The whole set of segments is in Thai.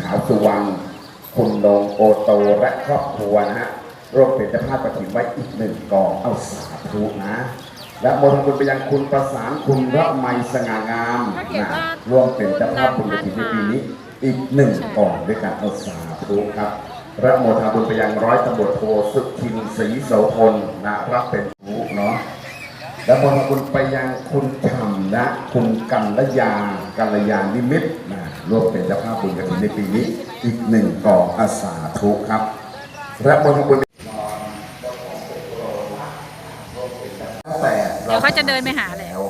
ขาวสุวรรณคุณนงโอโตและครอบครัวนะฮะร่วมเป็นเจ้าภาพกระถิ่นไว้อีกหนึ่งกองเอาสาธุนะและโมทำบุญไปยังคุณประสานคุณระไมสง่างามนะร่วมเป็นเจ้าภาพบุญกระถิ่นในปีนี้อีกหนึ่งกองด้วยกันเอาสาธุครับและโมทำบุญไปยังร้อยตำรวจโทสุทินศรีโสพลนะรับเป็นผู้เนาะและบนคุณไปยังคุณธรรมนะ คุณกัลยากัลยานิมิตรนะ ร่วมเป็นเจ้าภาพบุญกฐินในปีนี้ อีกหนึ่งกองอาสาทุครับ และบนบุญแต่เดี๋ยวเขาจะเดินไปหาแล้ว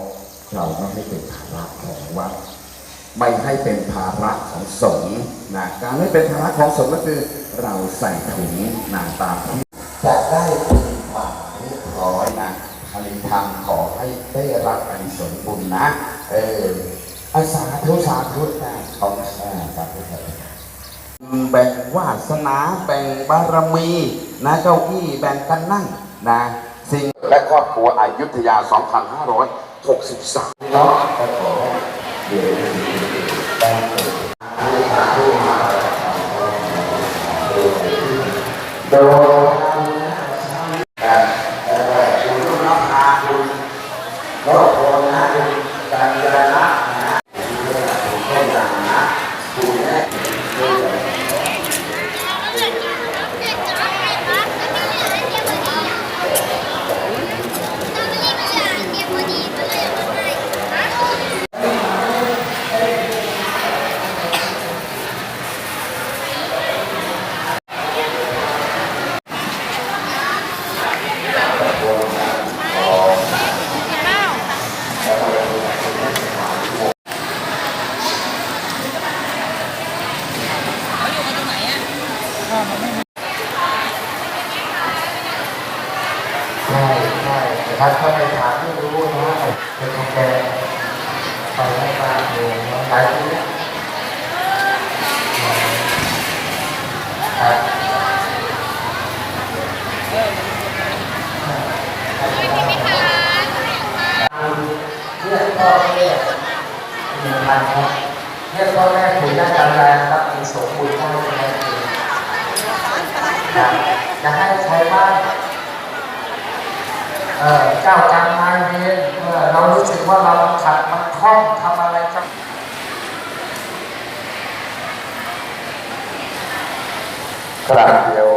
เราไม่ให้เป็นภาระของวัดไม่ให้เป็นภาระของสงฆ์นะการไม่เป็นภาระของสงฆ์ก็คือเราใส่ถุงนาตามที่จะได้บุญกว่าเรียบร้อยนะอริธรรมขอให้ได้รับอานิสงบุญนะ เออ อาสาธุสาธุนะของเออสาธุสาธุแบ่งวาสนาแบ่งบารมีนะเก้าอี้แบ่งกันนั่งนะสิ่งและครอบครัวอยุธยา 2563เนาะก็ขอให้เดี๋ยวแบ่งเกิดสาธุมาโดยแต่แต่คุณลูกน้องอาคุณรถโทนะคุณการยานะนะคุณเพื่อนคุณนะคุณแม่ ใช่ใช่ครับถ้าไปถามไม่รู้นะเป็นของแกไปให้บ้านดูนะหลายปีแล้ครับเรียกพ่อแม่หนึ่งพันครับเรียกพ่อแม่คุยด้านการแรครับมีสมบูรณ์ได้ใช่ไหมครับจะให้ใช้บ้าน เจ้ากรรมนายเวรเรารู้สึกว่าเราขัดมันคล่องทำอะไรครับกราบเดียว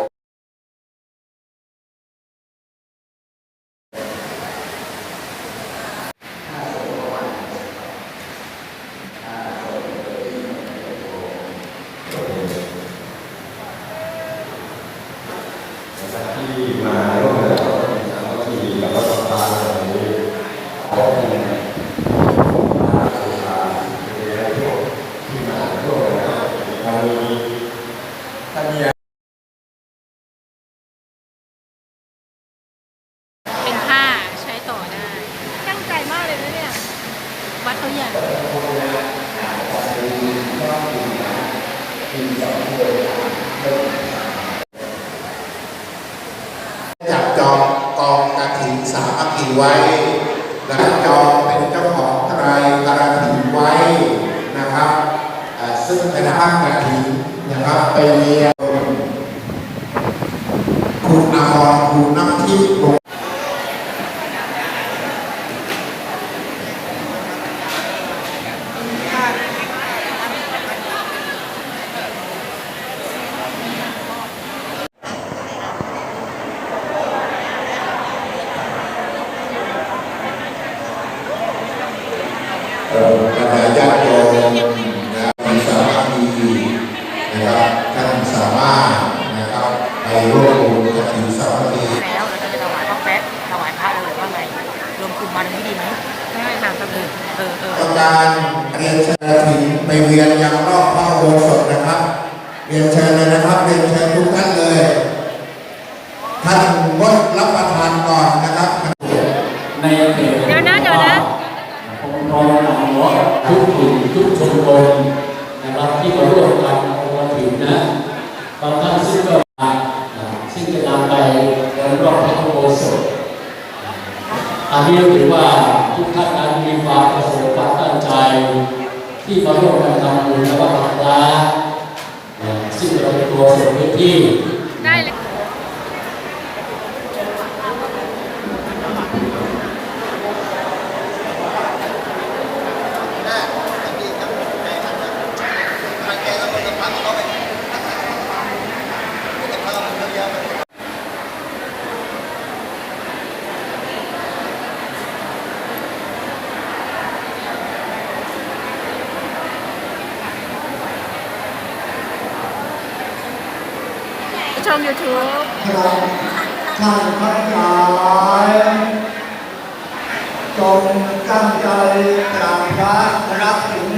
ที่มาร่วมกันกับสามัคคีกับรัฐบาลวันนี้ขอบคุณมาสุภาเรียนทุกที่มาร่วมกันครั้งนี้ท่านมี เป็นผ้าใช้ต่อได้ ตั้งใจมากเลยนะเนี่ย วัดเขาใหญ่ จับจองกองกระถิ่นสามัคคีไว้แล้วก็จองเป็นเจ้าของไตรกระถิ่นไว้นะครับซึ่งเป็นภาคกระถิ่นนะครับไปเรียนคุณอมรคุณน้ำทิพย์ เอ่อบรรดาญาติโยมนะครับมีสามัคคี นะครับท่านสามารถนะครับไปร่วมบุญกฐินสามัคคีแล้วเราจะถวายพระแป๊ะถวายพระเลยว่าไงรวมกลุ่มมาตรงนี้ดีไหมได้ค่ะก็คือเออเออต้องการเรียนเชิญกฐินไปเวียนยังรอบพระอุโบสถนะครับ เรียนเชิญเลยนะครับเรียนเชิญทุกท่านเลยท่านงดรับประทานก่อนนะครับในเขตเดี๋ยวนะเดี๋ยวนะองค์กรหลังหัวทุกกลุ่มทุกชนคนนะครับที่มาร่วมกันองค์กรถึง นะบางท่านซึ่งก็มาซึ่งจะนำไปเดินรอบพระโบสถอันนี้ถือว่าทุกท่านนั้นมีความประสงค์ความตั้งใจ ที่มาร่วมกันทำบุญและวัดพระซึ่งเราเป็นที่ได้เลย ม YouTube ท่านทั้งหลายจงตั้งใจกราบพระรับถึง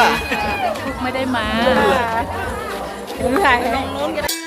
อะ ไม่ได้มาถ่ายลงนู้นก็ได้